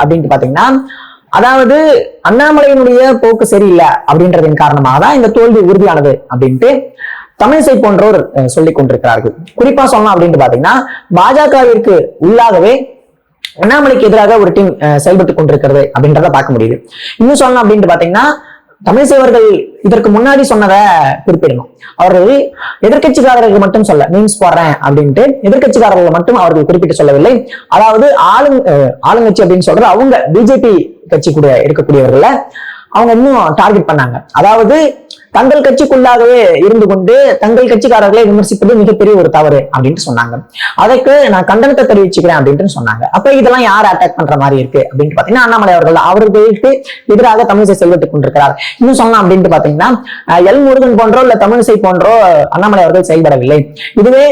அப்படின்ட்டு பாத்தீங்கன்னா அதாவது அண்ணாமலையினுடைய போக்கு சரியில்லை அப்படின்றதின் காரணமாக தான் இந்த தோல்வி உறுதியானது அப்படின்ட்டு தமிழிசை போன்றோர் சொல்லிக் கொண்டிருக்கிறார்கள். குறிப்பா சொல்லலாம் அப்படின்ட்டு பாத்தீங்கன்னா பாஜகவிற்கு உள்ளாகவே அண்ணாமலைக்கு எதிராக ஒரு டீம் செயல்பட்டு கொண்டிருக்கிறது அப்படின்றத பார்க்க முடியுது. இன்னும் சொல்லலாம் அப்படின்ட்டு பாத்தீங்கன்னா தமிழிசை இதற்கு முன்னாடி சொன்னதை குறிப்பிடணும். அவர்கள் எதிர்கட்சிக்காரர்கள் மட்டும் சொல்ல மீன்ஸ் போடுறேன் அப்படின்ட்டு எதிர்கட்சிக்காரர்கள் மட்டும் அவர்கள் குறிப்பிட்டு சொல்லவில்லை. அதாவது ஆளுங் ஆளுங்கட்சி அப்படின்னு சொல்றது அவங்க பிஜேபி கட்சி கூட இருக்கக்கூடியவர்கள அவங்க இன்னும் டார்கெட் பண்ணாங்க. அதாவது தங்கள் கட்சிக்குள்ளாகவே இருந்து கொண்டு தங்கள் கட்சிக்காரர்களை விமர்சிப்பது மிகப்பெரிய ஒரு தவறு அப்படின்ட்டு சொன்னாங்க. அதற்கு நான் கண்டனத்தை தெரிவிச்சுக்கிறேன் அப்படின்ட்டு சொன்னாங்க. அப்ப இதெல்லாம் யார் அட்டாக் பண்ற மாதிரி இருக்கு அப்படின்ட்டு பாத்தீங்கன்னா அண்ணாமலை அவர்கள் அவர்களுக்கு எதிராக தமிழிசை செல்வத்துக் கொண்டிருக்கிறார். இன்னும் சொல்லலாம் அப்படின்ட்டு பாத்தீங்கன்னா எல் முருகன் போன்றோ இல்ல தமிழிசை போன்றோ அண்ணாமலை அவர்கள் செயல்படவில்லை. இதுவே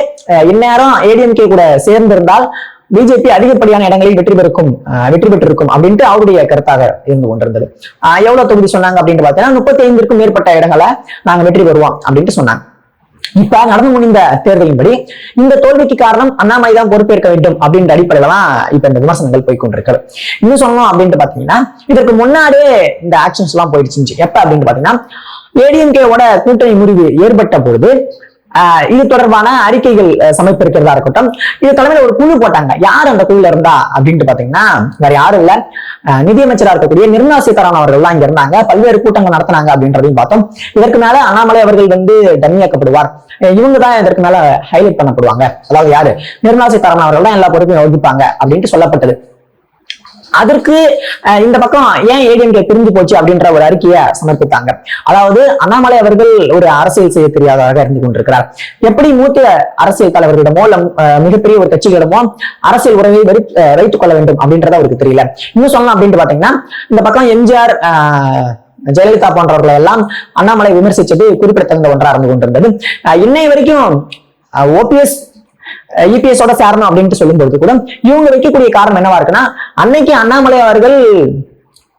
இந்நேரம் ஏடிஎம்கே கூட சேர்ந்திருந்தால் பிஜேபி அதிகப்படியான இடங்களில் வெற்றி பெருக்கும் வெற்றி பெற்றிருக்கும் அப்படின்ட்டு அவருடைய கருத்தாக இருந்து கொண்டிருந்தது. எவ்வளவு தொகுதி சொன்னாங்க அப்படின்ட்டு பாத்தீங்கன்னா முப்பத்தி ஐந்திற்கும் மேற்பட்ட இடங்களை நாங்க வெற்றி பெறுவோம் அப்படின்ட்டு சொன்னாங்க. இப்ப நடந்து முடிந்த தேர்தலின்படி இந்த தோல்விக்கு காரணம் அண்ணாமலை தான் பொறுப்பேற்க வேண்டும் அப்படின்ற அடிப்படையில தான் இப்ப இந்த விமர்சனங்கள் போய்கொண்டிருக்கிறது இன்னும் சொல்லணும் அப்படின்ட்டு பாத்தீங்கன்னா இதற்கு முன்னாடியே இந்த ஆக்ஷன்ஸ் எல்லாம் போயிடுச்சு. எப்ப அப்படின்னு பாத்தீங்கன்னா ஏடிஎம்கேவோட கூட்டணி முடிவு ஏற்பட்ட பொழுது இது தொடர்பான அறிக்கைகள் சமர்ப்பிக்கிறதா இருக்கட்டும். இது தலைமையில ஒரு குழு போட்டாங்க. யார் அந்த குழுல இருந்தா அப்படின்ட்டு பாத்தீங்கன்னா வேற யாரும் இல்ல. அஹ், நிதியமைச்சரா இருக்கக்கூடிய நிர்மலா சீதாராமன் அவர்கள் தான் இங்க இருந்தாங்க. பல்வேறு கூட்டங்கள் நடத்தினாங்க அப்படின்றதையும் பார்த்தோம். இதற்கு மேல அண்ணாமலை அவர்கள் வந்து டம்மியாக்கப்படுவார் இவங்க தான் இதற்கு மேல ஹைலைட் பண்ணப்படுவாங்க. அதாவது யாரு? நிர்மலா சீதாராமன் அவர்கள் தான் எல்லா பொறுப்பையும் வகிப்பாங்க அப்படின்ட்டு சொல்லப்பட்டது. அதற்கு இந்த பக்கம் ஏன் ஏடிஎம்கே பிரிஞ்சு போச்சு அப்படின்ற ஒரு அறிக்கையை சமர்ப்பித்தாங்க. அதாவது அண்ணாமலை அவர்கள் ஒரு அரசியல் செய்ய தெரியாதவராக இருந்து கொண்டிருக்கிறார். எப்படி மூத்த அரசியல் தலைவர்களிடமோ இல்ல மிகப்பெரிய ஒரு கட்சிகளிடமோ அரசியல் உறவை வைத்துக் கொள்ள வேண்டும் அப்படின்றத அவருக்கு தெரியல. இன்னும் சொல்லலாம் அப்படின்ட்டு பாத்தீங்கன்னா இந்த பக்கம் எம்ஜிஆர் ஜெயலலிதா போன்றவர்களை எல்லாம் அண்ணாமலை விமர்சிச்சது குறிப்பிடத்தகுந்த ஒன்றா இருந்து கொண்டிருந்தது. இன்னை வரைக்கும் ஓபிஎஸ் இபிஎஸோட சேரணும் அப்படின்ட்டு சொல்லும்போது கூட இவங்க வைக்கக்கூடிய காரணம் என்னவா இருக்குன்னா அன்னைக்கு அண்ணாமலை அவர்கள்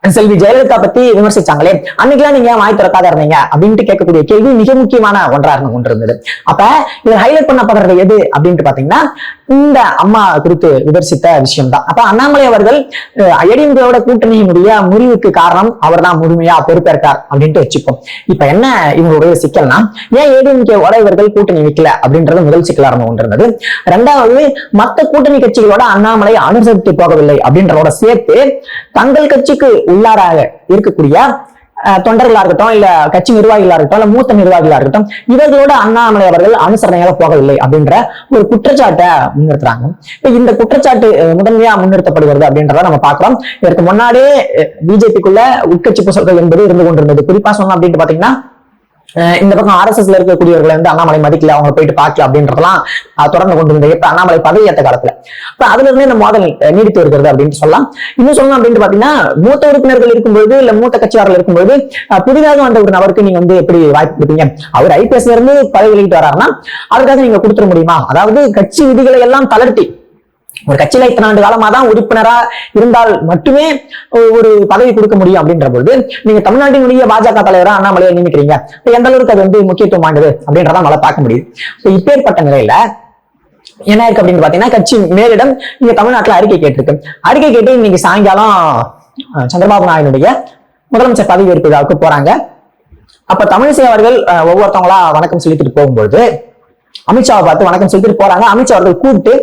செல்வி ஜெயலலிதா பத்தி விமர்சிச்சாங்களே அன்னைக்கெல்லாம் நீங்க ஏன் வாய் திறக்காத இருந்தீங்க அப்படின்ட்டு கேட்கக்கூடிய கேள்வி மிக முக்கியமான ஒன்றா இருந்து கொண்டிருந்தது அப்ப இது ஹைலைட் பண்ணப்படுறது எது அப்படின்ட்டு பாத்தீங்கன்னா இந்த அம்மா குறித்து விமர்சித்த விஷயம் தான் அப்ப அண்ணாமலை அவர்கள் ஐடிஎம்கேவோட கூட்டணியினுடைய முறிவுக்கு காரணம் அவர் தான் முழுமையா பொறுப்பேற்கார் அப்படின்ட்டு வச்சுப்போம். இப்ப என்ன இவங்களுடைய சிக்கல்னா ஏன் ஏடிஎம்கேவோட இவர்கள் கூட்டணி வைக்கல அப்படின்றது முதல் சிக்கலா இருந்து இருந்தது. ரெண்டாவது மத்த கூட்டணி கட்சிகளோட அண்ணாமலை அனுசரித்து போகவில்லை அப்படின்றதோட சேர்த்து தங்கள் கட்சிக்கு உள்ளாராக இருக்கக்கூடிய தொண்டர்களா இருக்கட்டும் இல்ல கட்சி நிர்வாகிகளா இருக்கட்டும் இல்ல மூத்த நிர்வாகிகளா இருக்கட்டும் இவர்களோட அண்ணாமலை அவர்கள் அனுசரணையாக போகவில்லை அப்படின்ற ஒரு குற்றச்சாட்டை முன்னிறுத்துறாங்க. இப்ப இந்த குற்றச்சாட்டு முதன்மையா முன்னிறுத்தப்படுகிறது அப்படின்றத நம்ம பாக்குறோம் இதற்கு முன்னாடியே பிஜேபிக்குள்ள உட்கட்சி புசல்கள் என்பது இருந்து கொண்டிருந்தது. குறிப்பா சொன்னோம் அப்படின்னு பாத்தீங்கன்னா இந்த பக்கம் ஆர்எஸ்எஸ்ல இருக்கக்கூடியவர்களை வந்து அண்ணாமலை மதிக்கல அவங்க போயிட்டு பார்க்கல அப்படின்றதெல்லாம் தொடர்ந்து கொண்டு இருந்த இப்ப அண்ணாமலை பதவி ஏற்ற காலத்துல. இப்ப அதுல இருந்தே இந்த மோதல் நீடித்து வருகிறது அப்படின்னு சொல்லலாம். இன்னும் சொல்லணும் அப்படின்னு பாத்தீங்கன்னா மூத்த உறுப்பினர்கள் இருக்கும்போது இல்ல மூத்த கட்சியாளர்கள் இருக்கும்போது புதிதாக வந்த ஒரு நபருக்கு நீங்க வந்து எப்படி வாய்ப்பு கொடுப்பீங்க? அவர் ஐபிஎஸ்ல இருந்து பதவி வெளியிட்டு வராருன்னா அதுக்காக நீங்க கொடுத்துட முடியுமா? அதாவது கட்சி விதிகளை எல்லாம் தளர்த்தி ஒரு கட்சியில இத்தனை ஆண்டு காலமா தான் உறுப்பினரா இருந்தால் மட்டுமே ஒரு பதவி கொடுக்க முடியும் அப்படின்ற பொழுது நீங்க தமிழ்நாட்டினுடைய பாஜக தலைவரா அண்ணாமலையை நியமிக்கிறீங்க. எந்த அளவுக்கு அது வந்து முக்கியத்துவம் வாய்ந்தது அப்படின்றத நம்மளால பார்க்க முடியுது. ஸோ இப்பேற்பட்ட நிலையில என்ன இருக்கு அப்படின்னு பாத்தீங்கன்னா கட்சி மேலிடம் இங்க தமிழ்நாட்டுல அறிக்கை கேட்டிருக்கு. அறிக்கை கேட்டு இன்னைக்கு சாயங்காலம் சந்திரபாபு நாயுடைய முதலமைச்சர் பதவி ஏற்பு விழாவுக்கு போறாங்க. அப்ப தமிழிசை அவர்கள் அஹ், ஒவ்வொருத்தவங்களா வணக்கம் செலுத்திட்டு போகும்பொழுது அமித்ஷாவை பார்த்து வணக்கம் சொல்லிட்டு போறாங்க. அமித்ஷா அவர்கள் கூப்பிட்டு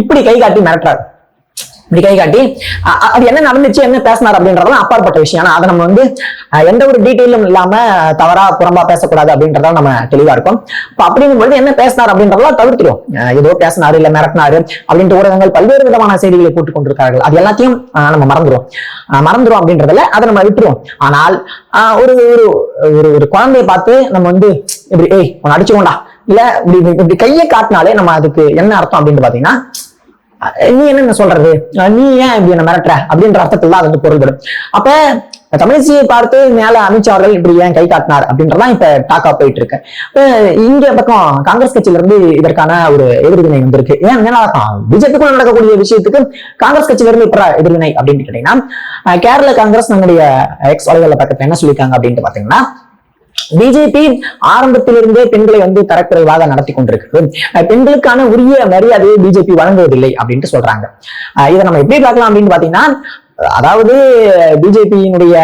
இப்படி கை காட்டி மிரட்டுறாரு. இப்படி கை காட்டி அது என்ன நடந்துச்சு என்ன பேசினார் அப்படின்றதெல்லாம் அப்பாற்பட்ட விஷயம். ஆனா அதை நம்ம வந்து எந்த ஒரு டீட்டெயிலும் இல்லாம தவறா புறம்பா பேசக்கூடாது அப்படின்றதா நம்ம தெளிவா இருக்கும். இப்ப அப்படிங்கும்போது என்ன பேசினார் அப்படின்றதெல்லாம் தவிர்த்துரும் ஏதோ பேசினாரு இல்ல மிரட்டினாரு அப்படின்ற ஊடகங்கள் பல்வேறு விதமான செய்திகளை போட்டுக் கொண்டிருக்கார்கள் அது எல்லாத்தையும் நம்ம மறந்துரும் மறந்துடும் மறந்துரும் அப்படின்றதுல அதை நம்ம விட்டுருவோம். ஆனால் ஒரு ஒரு ஒரு ஒரு குழந்தையை பார்த்து நம்ம வந்து இப்படி ஏய் உன்னை அடிச்சுக்கோண்டா. இல்ல இப்படி இப்படி- கையை காட்டினாலே நம்ம அதுக்கு என்ன அர்த்தம் அப்படின்னு பாத்தீங்கன்னா நீ என்ன சொல்றது? நீ ஏன் இப்படி என்ன மிரட்டுற? அப்படின்ற அர்த்தத்துல தான் அது வந்து பொருள்படும். அப்ப தமிழிசையை பார்த்து மேல அமித்ஷா அவர்கள் இப்படி ஏன் கை காட்டினார் அப்படின்றதான் இப்ப டாக்கா போயிட்டு இருக்கு. இப்ப இங்க பக்கம் காங்கிரஸ் கட்சியில இருந்து இதற்கான ஒரு எதிர்வினை வந்திருக்கு. ஏன் என்ன பிஜேபிக்குள்ள நடக்கக்கூடிய விஷயத்துக்கு காங்கிரஸ் கட்சியில இருந்து இப்ப எதிர்வினை அப்படின்னு கேட்டீங்கன்னா கேரள காங்கிரஸ் நம்முடைய எக்ஸ் வலைதள பக்கத்துல என்ன சொல்லியிருக்காங்க அப்படின்ட்டு பாத்தீங்கன்னா பிஜேபி ஆரம்பத்திலிருந்தே பெண்களை வந்து தரக்குறைவாக நடத்தி கொண்டிருக்கு பெண்களுக்கான உரிய மரியாதையை பிஜேபி வழங்குவதில்லை அப்படின்ட்டு சொல்றாங்க. இதை நம்ம எப்படி பார்க்கலாம் அப்படின்னு பாத்தீங்கன்னா அதாவது பிஜேபியினுடைய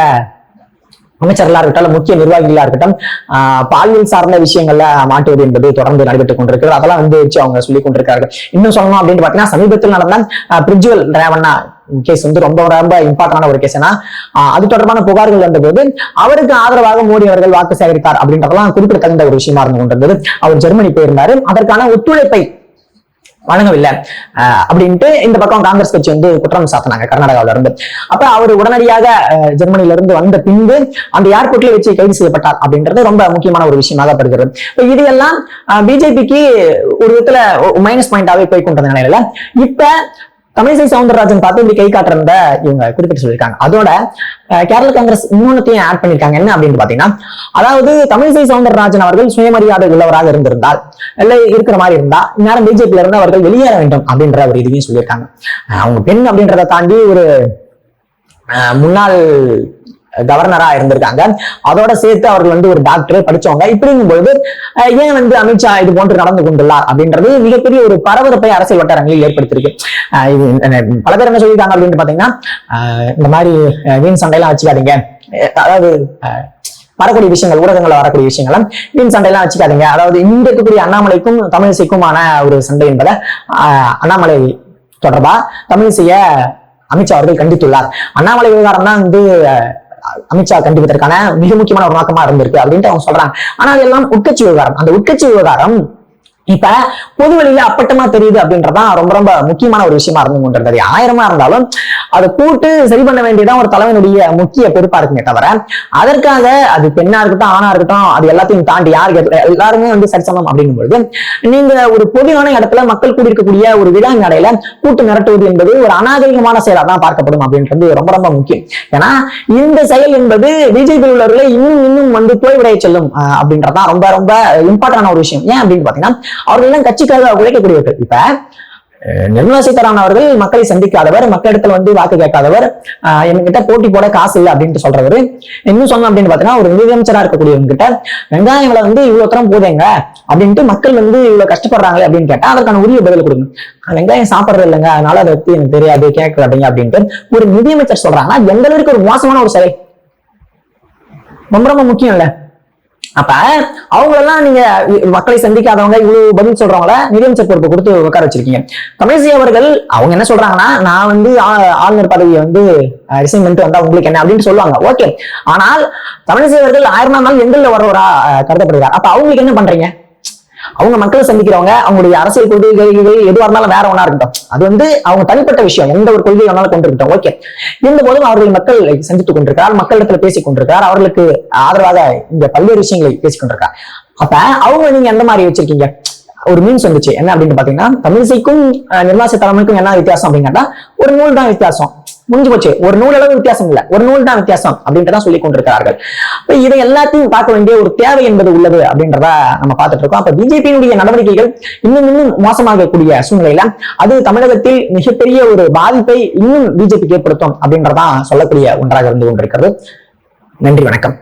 அமைச்சர்களா இருக்கட்டும் முக்கிய நிர்வாகிகளா இருக்கட்டும் ஆஹ் பாலியல் சார்ந்த விஷயங்கள்ல மாட்டுவது என்பது தொடர்ந்து நடைபெற்றுக் கொண்டிருக்கிறது. அதெல்லாம் வந்து வச்சு அவங்க சொல்லிக் கொண்டிருக்கார்கள் இன்னும் சொல்லணும் அப்படின்னு பாத்தீங்கன்னா சமீபத்தில் நடந்த பிரிஜுவல் ரேவண்ணா கேஸ் வந்து ரொம்ப ரொம்ப இம்பார்ட்டன்டான ஒரு கேஸ் ஆஹ் அது தொடர்பான புகார்கள் வந்தபோது அவருக்கு ஆதரவாக மோடி அவர்கள் வாக்கு சேகரித்தார் அப்படின்றதெல்லாம் குறிப்பிடத்தகுந்த ஒரு விஷயமா இருந்து கொண்டிருந்தது. அவர் ஜெர்மனி போயிருந்தாரு. அதற்கான ஒத்துழைப்பை வழங்கவில்லை. அப்படின்ட்டு இந்த பக்கம் காங்கிரஸ் கட்சி வந்து குற்றம் சாத்தினாங்க கர்நாடகாவில இருந்து. அப்ப அவர் உடனடியாக ஜெர்மனில இருந்து வந்த பின்பு அந்த ஏர்போர்ட்ல வச்சு கைது செய்யப்பட்டார் அப்படின்றது ரொம்ப முக்கியமான ஒரு விஷயமாக படுகிறது இப்ப இது எல்லாம் பிஜேபிக்கு ஒரு விதத்துல மைனஸ் பாயிண்டாவே போய் கொண்ட நிலையில இப்ப தமிழிசை சவுந்தரராஜன் பார்த்து இப்படி கை காட்டுறத இவங்க குறிப்பிட்டு சொல்லியிருக்காங்க. அதோட கேரள காங்கிரஸ் இன்னொன்னத்தையும் ஆட் பண்ணியிருக்காங்க. என்ன அப்படின்னு பாத்தீங்கன்னா அதாவது தமிழிசை சவுந்தரராஜன் அவர்கள் சுயமரியாதை உள்ளவராக இருந்திருந்தால் இல்லை இருக்கிற மாதிரி இருந்தா இந்நேரம் பிஜேபியில இருந்து அவர்கள் வெளியேற வேண்டும் அப்படின்ற ஒரு இதையும் சொல்லியிருக்காங்க. அவங்க பெண் அப்படின்றத தாண்டி ஒரு அஹ், முன்னாள் கவர்னரா இருந்திருக்காங்க. அதோட சேர்த்து அவர்கள் வந்து ஒரு டாக்டரே படிச்சவங்க. இப்படிங்கும் பொழுது ஏன் வந்து அமித்ஷா இது போன்று நடந்து கொண்டுள்ளார் அப்படின்றது மிகப்பெரிய ஒரு பரபரப்பை அரசியல் வட்டாரங்களில் ஏற்படுத்தியிருக்கு. இது பல பேர் என்ன சொல்லியிருக்காங்க அப்படின்னு பாத்தீங்கன்னா இந்த மாதிரி வீண் சண்டையெல்லாம் வச்சுக்காதீங்க. அதாவது அஹ், வரக்கூடிய விஷயங்கள் ஊடகங்களில் வரக்கூடிய விஷயங்களை வீண் சண்டையெல்லாம் வச்சுக்காதீங்க. அதாவது இங்க இருக்கக்கூடிய அண்ணாமலைக்கும் தமிழிசைக்குமான ஒரு சண்டை என்பதை அண்ணாமலை தொடர்பா தமிழிசைய அமித்ஷா அவர்கள் கண்டித்துள்ளார். அண்ணாமலை விவகாரம் தான் வந்து அமித்ஷா கண்டிப்பதற்கான மிக முக்கியமான ஒரு நோக்கமா இருந்திருக்கு அப்படின்ட்டு அவங்க சொல்றாங்க. ஆனா அதெல்லாம் உட்கட்சி விவகாரம். அந்த உட்கட்சி விவகாரம் இப்ப பொது வழியில அப்பட்டமா தெரியுது அப்படின்றதான் ரொம்ப ரொம்ப முக்கியமான ஒரு விஷயமா இருந்து கொண்டிருந்தது ஆயிரமா இருந்தாலும் அதை கூட்டு சரி பண்ண வேண்டியதான் ஒரு தலைவனுடைய முக்கிய பொறுப்பா இருக்குமே தவிர அதற்காக அது பெண்ணா இருக்கட்டும் ஆணா இருக்கட்டும் அது எல்லாத்தையும் தாண்டி யார் எல்லாருமே வந்து சரிசமம் அப்படிங்கும் பொழுது நீங்க ஒரு பொதுவான இடத்துல மக்கள் கூடியிருக்கக்கூடிய ஒரு விழா நடையில கூட்டு மிரட்டுவது என்பது ஒரு அநாகரிகமான செயலா தான் பார்க்கப்படும் அப்படின்றது ரொம்ப ரொம்ப முக்கியம். ஏன்னா இந்த செயல் என்பது பிஜேபி உள்ளவர்களை இன்னும் இன்னும் வந்து போய்விடைய செல்லும் அஹ், அப்படின்றதுதான் ரொம்ப ரொம்ப இம்பார்ட்டன்டான ஒரு விஷயம். ஏன் அப்படின்னு பாத்தீங்கன்னா அவர்கள் எல்லாம் கட்சிக்காக உழைக்கக்கூடியவர்கள் இப்ப அஹ், நிர்மலா சீதாராமன் அவர்கள் மக்களை சந்திக்காதவர் மக்களிடத்துல வந்து வாக்கு கேட்காதவர் ஆஹ் என்கிட்ட போட்டி போட காசு இல்லை அப்படின்ட்டு சொல்றவர். இன்னும் சொன்னோம் அப்படின்னு பாத்தீங்கன்னா ஒரு நிதியமைச்சரா இருக்கக்கூடியவங்க கிட்ட வெங்காயம் வந்து இவ்வளவு தரம் போதேங்க அப்படின்ட்டு மக்கள் வந்து இவ்வளவு கஷ்டப்படுறாங்களே அப்படின்னு கேட்டா அதற்கான உரிய பதில் கொடுங்க வெங்காயம் சாப்பிடுறது இல்லைங்க அதனால அதை பத்தி எனக்கு தெரியாது கேட்கலாட்டீங்க அப்படின்ட்டு ஒரு நிதியமைச்சர் சொல்றாங்கன்னா எந்த அளவுக்கு ஒரு மோசமான ஒரு செயல் ரொம்ப ரொம்ப முக்கியம் இல்லை அப்ப அவங்களெல்லாம் நீங்க மக்களை சந்திக்காதவங்க இவ்வளவு பதில் சொல்றவங்கள நிதியமைச்சர் பொறுப்பு கொடுத்து உட்கார வச்சிருக்கீங்க. தமிழிசை அவர்கள் அவங்க என்ன சொல்றாங்கன்னா நான் வந்து ஆ- ஆளுநர் பதவியை வந்து ரிசைன் பண்ணிட்டு வந்தா உங்களுக்கு என்ன அப்படின்னு சொல்லுவாங்க. ஓகே ஆனால் தமிழிசை அவர்கள் ஆயிரம் நாள் எங்கள்ல வர்றவரா கருதப்படுகிறார். அப்ப அவங்களுக்கு என்ன பண்றீங்க? அவங்க மக்களை சந்திக்கிறவங்க அவங்களுடைய அரசியல் கொள்கைகள் எதுவாக இருந்தாலும் வேற ஒன்றா இருக்கட்டும். அது வந்து அவங்க தனிப்பட்ட விஷயம். எந்த ஒரு கொள்கை வேணாலும் கொண்டு இருக்கட்டும் ஓகே இருந்த போதும் அவர்கள் மக்கள் சந்தித்துக் கொண்டிருக்கிறார் மக்களிடத்துல பேசிக் கொண்டிருக்கிறார் அவர்களுக்கு ஆதரவாக இந்த பல்வேறு விஷயங்களை பேசிக் கொண்டிருக்கார் அப்ப அவங்க நீங்க எந்த மாதிரி வச்சிருக்கீங்க? ஒரு மீன்ஸ் வந்துச்சு. என்ன அப்படின்னு பாத்தீங்கன்னா தமிழிசைக்கும் அஹ், தலைமைக்கும் என்ன வித்தியாசம் அப்படின்னா ஒரு நூல் தான் வித்தியாசம். முடிஞ்சு போச்சு ஒரு நூல் அளவு வித்தியாசம் இல்லை. ஒரு நூல் தான் வித்தியாசம் அப்படின்றத சொல்லி கொண்டிருக்கிறார்கள். அப்ப இதை எல்லாத்தையும் பார்க்க வேண்டிய ஒரு தேவை என்பது உள்ளது அப்படின்றத நம்ம பார்த்துட்டு இருக்கோம். அப்ப பிஜேபியினுடைய நடவடிக்கைகள் இன்னும் இன்னும் மோசமாகக்கூடிய சூழ்நிலையில அது தமிழகத்தில் மிகப்பெரிய ஒரு பாதிப்பை இன்னும் பிஜேபிக்கு ஏற்படுத்தும் அப்படின்றதான் சொல்லக்கூடிய ஒன்றாக இருந்து கொண்டிருக்கிறது. நன்றி வணக்கம்.